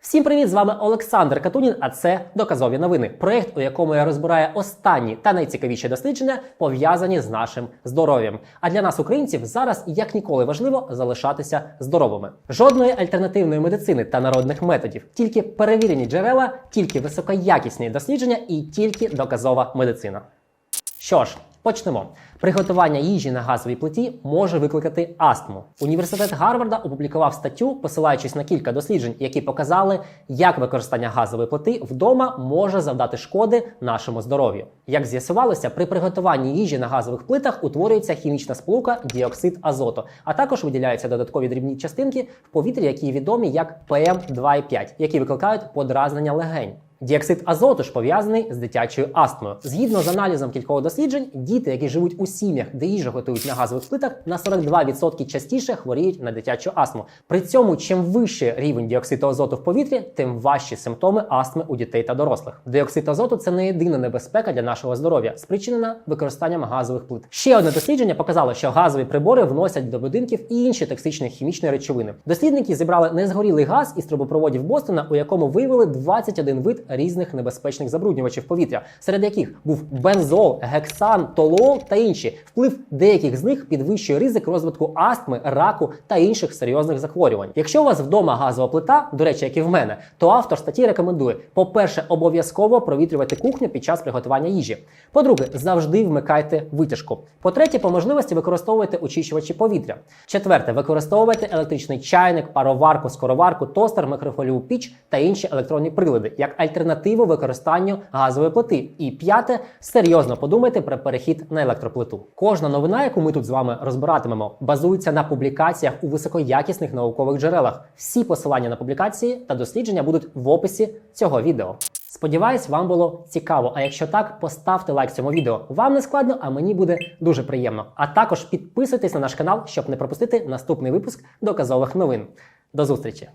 Всім привіт! З вами Олександр Катунін. А це доказові новини. Проєкт, у якому я розбираю останні та найцікавіші дослідження, пов'язані з нашим здоров'ям. А для нас, українців, зараз як ніколи важливо залишатися здоровими. Жодної альтернативної медицини та народних методів, тільки перевірені джерела, тільки високоякісні дослідження і тільки доказова медицина. Що ж, почнемо. Приготування їжі на газовій плиті може викликати астму. Університет Гарварда опублікував статтю, посилаючись на кілька досліджень, які показали, як використання газової плити вдома може завдати шкоди нашому здоров'ю. Як з'ясувалося, при приготуванні їжі на газових плитах утворюється хімічна сполука діоксид азоту, а також виділяються додаткові дрібні частинки в повітрі, які відомі як PM2,5, які викликають подразнення легень. Діоксид азоту ж пов'язаний з дитячою астмою. Згідно з аналізом кількох досліджень, діти, які живуть у сім'ях, де їжу готують на газових плитах, на 42% частіше хворіють на дитячу астму. При цьому, чим вище рівень діоксиду азоту в повітрі, тим важчі симптоми астми у дітей та дорослих. Діоксид азоту це не єдина небезпека для нашого здоров'я, спричинена використанням газових плит. Ще одне дослідження показало, що газові прибори вносять до будинків і інші токсичні хімічні речовини. Дослідники зібрали незгорілий газ із трубопроводів Бостона, у якому виявили 21 вид різних небезпечних забруднювачів повітря, серед яких був бензол, гексан, толол та інші. Вплив деяких з них підвищує ризик розвитку астми, раку та інших серйозних захворювань. Якщо у вас вдома газова плита, до речі, як і в мене, то автор статті рекомендує: по-перше, обов'язково провітрювати кухню під час приготування їжі. По-друге, завжди вмикайте витяжку. По-третє, по можливості використовуйте очищувачі повітря. Четверте, використовуйте електричний чайник, пароварку, скороварку, тостер, микрохвильову піч та інші електронні прилади як альтернативу використанню газової плити. І п'яте, серйозно подумайте про перехід на електроплиту. Кожна новина, яку ми тут з вами розбиратимемо, базується на публікаціях у високоякісних наукових джерелах. Всі посилання на публікації та дослідження будуть в описі цього відео. Сподіваюсь, вам було цікаво. А якщо так, поставте лайк цьому відео. Вам не складно, а мені буде дуже приємно. А також підписуйтесь на наш канал, щоб не пропустити наступний випуск доказових новин. До зустрічі!